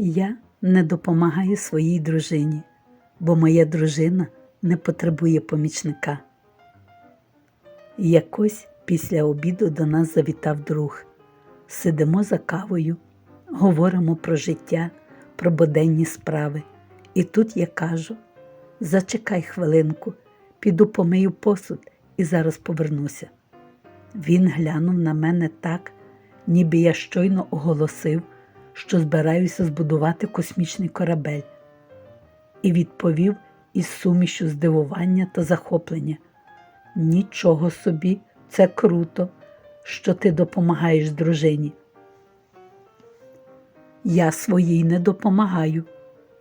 Я не допомагаю своїй дружині, бо моя дружина не потребує помічника. Якось після обіду до нас завітав друг. Сидимо за кавою, говоримо про життя, про буденні справи. І тут я кажу: зачекай хвилинку, піду помию посуд і зараз повернуся. Він глянув на мене так, ніби я щойно оголосив, що збираюся збудувати космічний корабель, і відповів із сумішю здивування та захоплення. Нічого собі, це круто, що ти допомагаєш дружині. Я своїй не допомагаю,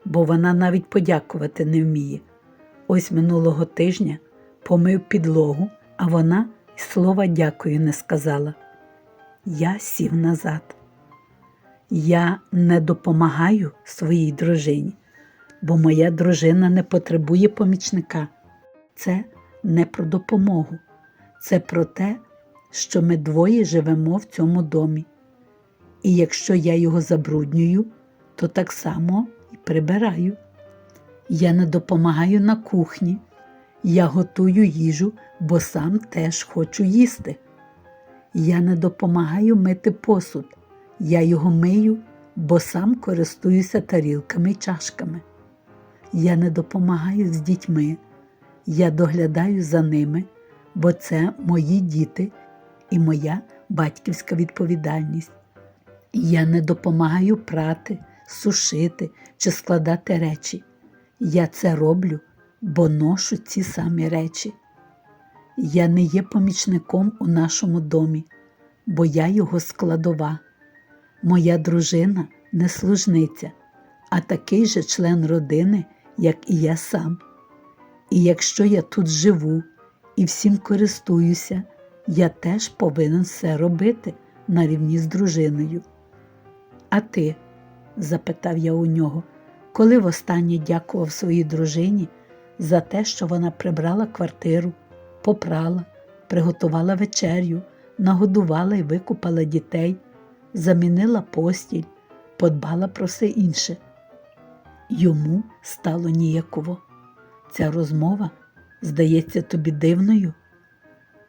бо вона навіть подякувати не вміє. Ось минулого тижня помив підлогу, а вона й слова дякую не сказала. Я сів назад. Я не допомагаю своїй дружині, бо моя дружина не потребує помічника. Це не про допомогу, це про те, що ми двоє живемо в цьому домі. І якщо я його забруднюю, то так само і прибираю. Я не допомагаю на кухні, я готую їжу, бо сам теж хочу їсти. Я не допомагаю мити посуд, я його мию, бо сам користуюся тарілками й чашками. Я не допомагаю з дітьми, я доглядаю за ними, бо це мої діти і моя батьківська відповідальність. Я не допомагаю прати, сушити чи складати речі. Я це роблю, бо ношу ці самі речі. Я не є помічником у нашому домі, бо я його складова. Моя дружина не служниця, а такий же член родини, як і я сам. І якщо я тут живу і всім користуюся, я теж повинен все робити на рівні з дружиною. А ти? запитав я у нього, коли востаннє дякував своїй дружині за те, що вона прибрала квартиру, попрала, приготувала вечерю, нагодувала і викупала дітей, замінила постіль, подбала про все інше. Йому стало ніяково. Ця розмова здається тобі дивною.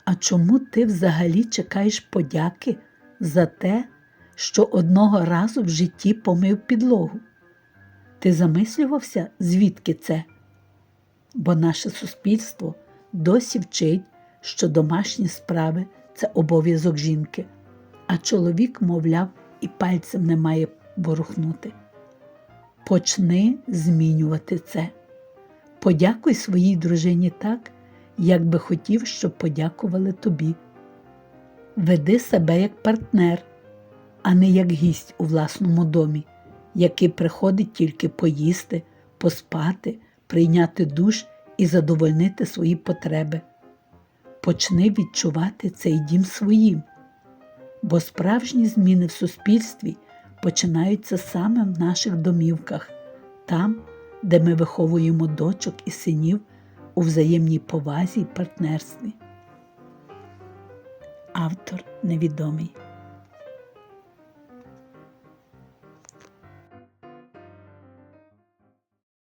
А чому ти взагалі чекаєш подяки за те, що одного разу в житті помив підлогу? Ти замислювався, звідки це? Бо наше суспільство досі вчить, що домашні справи це обов'язок жінки, а чоловік, мовляв, і пальцем не має ворухнути. Почни змінювати це. Подякуй своїй дружині так, як би хотів, щоб подякували тобі. Веди себе як партнер, а не як гість у власному домі, який приходить тільки поїсти, поспати, прийняти душ і задовольнити свої потреби. Почни відчувати цей дім своїм, бо справжні зміни в суспільстві починаються саме в наших домівках, там, де ми виховуємо дочок і синів у взаємній повазі й партнерстві. Автор невідомий.